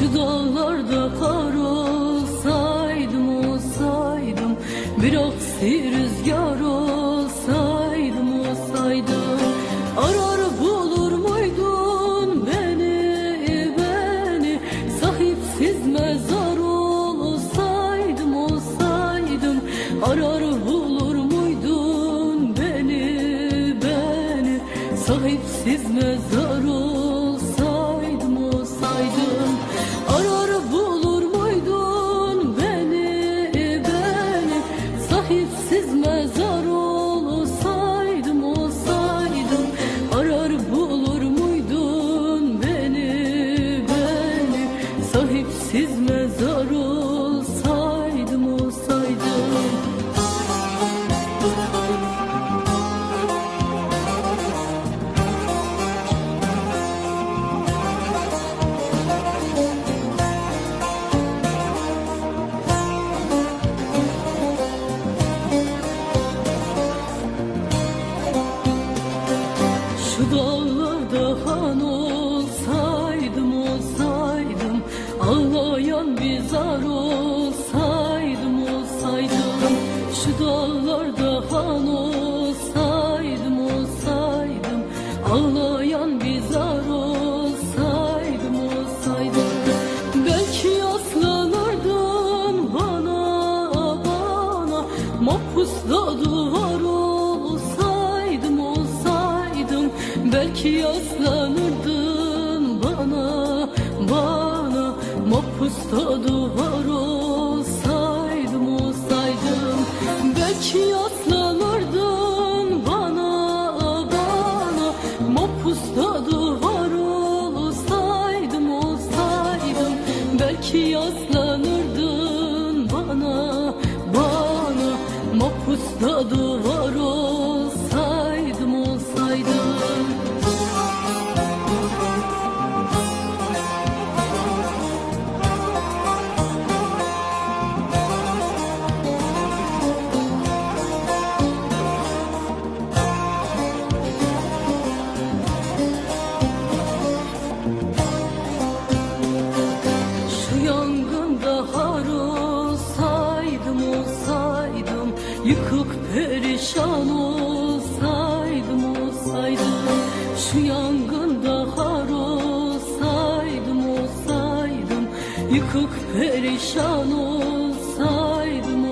Şu dağlarda kar olsaydım olsaydım Bir aksi rüzgar olsaydım olsaydım. Arar bulur muydun beni beni? Sahipsiz mezar olsaydım olsaydım. Arar bulur muydun beni beni? Sahipsiz mezar Şu dağlarda han olsaydım olsaydım Ağlayan bir zar olsaydım olsaydım. Belki yaslanırdın bana bana Mahpusla duvar olsaydım olsaydım. Belki yaslanırdın bana bana Mahpusta duvar olsaydım Mahpusta duvar olsaydım olsaydım. Belki yaslanırdın Yıkık perişan olsaydım olsaydım Şu yangında har olsaydım olsaydım Yıkık perişan olsaydım